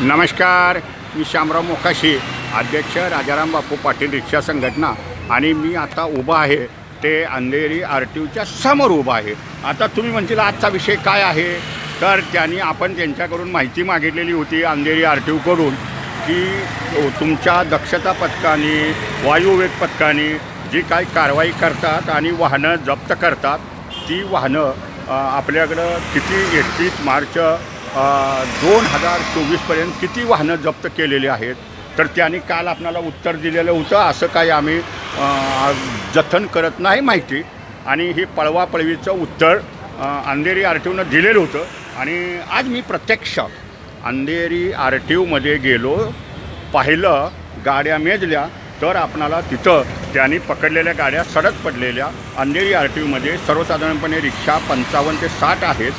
नमस्कार मी श्यामराव मोकाशी अध्यक्ष राजाराम बापू पाटील रिक्षा संघटना. आणि मी आता उभा आहे ते अंधेरी आर टी ओच्या समोर उभा आहे. आता तुम्ही म्हणतील आजचा विषय काय आहे? तर त्यांनी आपण त्यांच्याकडून माहिती मागितलेली होती अंधेरी आर टी ओकडून की तुमच्या दक्षता पथकाने वायुवेग पथकाने जी काही कारवाई करतात आणि वाहनं जप्त करतात ती वाहनं आपल्याकडं किती एकतीस मार्च दोन हजार चोवीसपर्यंत किती वाहनं जप्त केलेली आहेत? तर त्यांनी काल आपणाला उत्तर दिलेलं होतं. असं काही आम्ही जतन करत नाही माहिती. आणि हे पळवापळवीचं उत्तर अंधेरी आर टी ओनं दिलेलं होतं. आणि आज मी प्रत्यक्ष अंधेरी आर टी ओमध्ये गेलो. पाहिलं गाड्या मेजल्या. तर आपणाला तिथं त्यांनी पकडलेल्या गाड्या सडक पडलेल्या. अंधेरी आर टी ओमध्ये सर्वसाधारणपणे रिक्षा पंचावन्न ते साठ आहेत.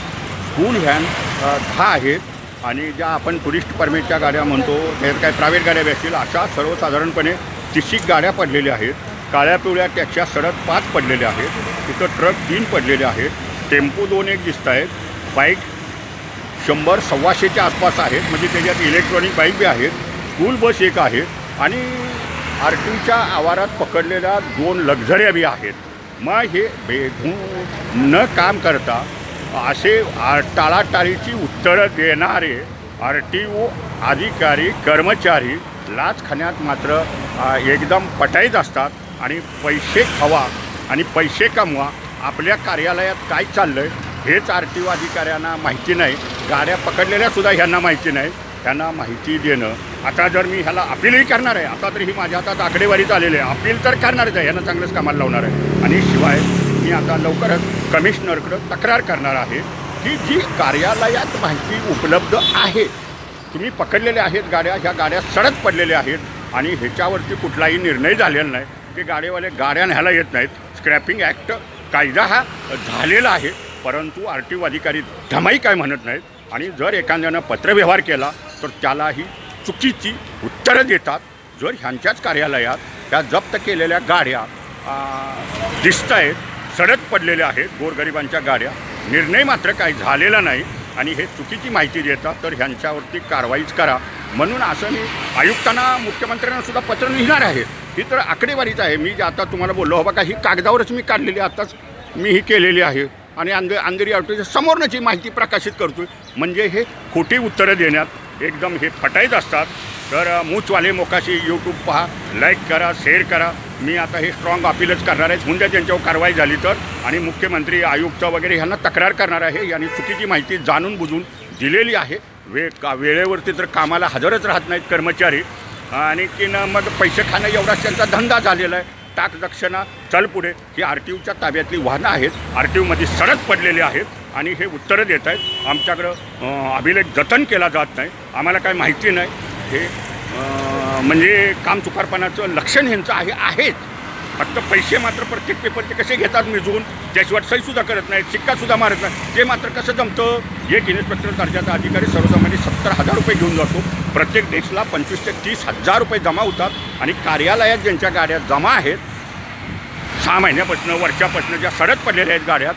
स्कूल व्हॅन दहा आहेत आणि ज्या आपण टुरिस्ट परमिटच्या गाड्या म्हणतो त्यात काय प्रायव्हेट गाड्या असतील अशा सर्वसाधारणपणे तिशीक गाड्या पडलेल्या आहेत. काळ्या पिवळ्या त्याच्या सडक पाच पडलेल्या आहेत. तिथं ट्रक तीन पडलेले आहेत. टेम्पो दोन एक दिसत आहेत बाईक शंभर सव्वाशेच्या आसपास आहेत. म्हणजे त्याच्यात इलेक्ट्रॉनिक बाईक बी आहेत. स्कूल बस एक आहे. आणि आर टीच्या आवारात पकडलेल्या दोन लक्झऱ्या बी आहेत. मग हे बेघू न काम करता असे टाळाटाळीची उत्तरं देणारे आर टी ओ अधिकारी कर्मचारी लाच खाण्यात मात्र एकदम पटाईत असतात आणि पैसे खावा आणि पैसे कमवा. आपल्या कार्यालयात काय चाललं आहे हेच आर टी ओ अधिकाऱ्यांना माहिती नाही. गाड्या पकडलेल्यासुद्धा ह्यांना माहिती नाही. त्यांना माहिती देणं. आता जर मी ह्याला अपीलही करणार आहे आता तर ही माझ्या हातात आकडेवारीच आलेली आहे. अपील तर करणारच आहे. ह्यांना चांगलंच कामाला लावणार आहे. आणि शिवाय मी आता लवकरच कमिशनरकडं तक्रार करणार आहे की जी कार्यालयात माहिती उपलब्ध आहे. तुम्ही पकडलेल्या आहेत गाड्या ह्या गाड्या सडक पडलेल्या आहेत आणि ह्याच्यावरती कुठलाही निर्णय झालेला नाही. की गाडीवाले गाड्या न्यायला येत नाहीत. स्क्रॅपिंग ॲक्ट कायदा हा झालेला आहे. परंतु आर टी ओ अधिकारी धमाई काय म्हणत नाहीत आणि जर एखाद्यानं पत्रव्यवहार केला तर त्यालाही चुकीची उत्तरं देतात. जर ह्यांच्याच कार्यालयात त्या जप्त केलेल्या गाड्या दिसत आहेत सडक पडलेल्या आहेत गोरगरिबांच्या गाड्या. निर्णय मात्र काही झालेला नाही आणि हे चुकीची माहिती देतात तर ह्यांच्यावरती कारवाईच करा. म्हणून असं मी आयुक्तांना मुख्यमंत्र्यांना सुद्धा पत्र लिहिणार आहे. ही तर आकडेवारीच आहे. मी जे आता तुम्हाला बोललो हो बघा ही कागदावरच मी काढलेली आत्ताच मी ही केलेली आहे. आणि अंध अंधेरी आउटच्या समोरनच ही माहिती प्रकाशित करतो म्हणजे हे खोटी उत्तरं देण्यात एकदम हे फटाईत असतात. तर मूचवाले मोकाशी यूट्यूब पहा लाईक करा शेअर करा. मी आता हे स्ट्रॉंग अपीलच करणार आहे. म्हणजे त्यांच्यावर कारवाई झाली तर आणि मुख्यमंत्री आयुक्त वगैरे ह्यांना तक्रार करणार आहे यांनी चुकीची माहिती जाणून बुजून दिलेली आहे. वे का वेळेवरती तर कामाला हजरच राहत नाहीत कर्मचारी. आणि की न मग पैसे खाणं एवढाच त्यांचा धंदा झालेला आहे. टाक दक्षिणा चल पुढे. ही आर टी ओच्या ताब्यातली वाहनं आहेत. आर टी ओमध्ये सडक पडलेले आहेत आणि हे उत्तरं देत आहेत. आमच्याकडं अभिलेख जतन केला जात नाही. आम्हाला काय माहिती नाही. हे म्हणजे काम चुकारपणाचं लक्षण ह्यांचं आहे आहेच फक्त पैसे मात्र प्रत्येक पेपरचे कसे घेतात मिजवून त्याशिवाय सहीसुद्धा करत नाहीत शिक्कासुद्धा मारत नाही ते मात्र कसं जमतं एक इन्स्पेक्टर दर्जाचा अधिकारी सर्वसामान्य सत्तर हजार रुपये घेऊन जातो. प्रत्येक डेस्कला पंचवीस ते तीस हजार रुपये जमा होतात आणि कार्यालयात ज्यांच्या गाड्या जमा आहेत सहा महिन्यापासून वर्षापासून ज्या सडक पडलेल्या आहेत गाड्यात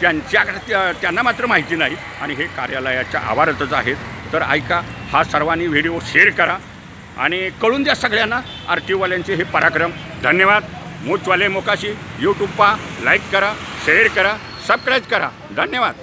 त्यांच्याकडे त्या- त्यांना मात्र माहिती नाही. आणि हे कार्यालयाच्या आवारातच आहेत. तर ऐका हा सर्वांनी व्हिडिओ शेअर करा. आणि कळून द्या सगळ्यांना आर टी ओवाल्यांचे हे पराक्रम. धन्यवाद. मूचवाले मोकाशी यूट्यूब पहा लाईक करा शेअर करा सबस्क्राईब करा. धन्यवाद.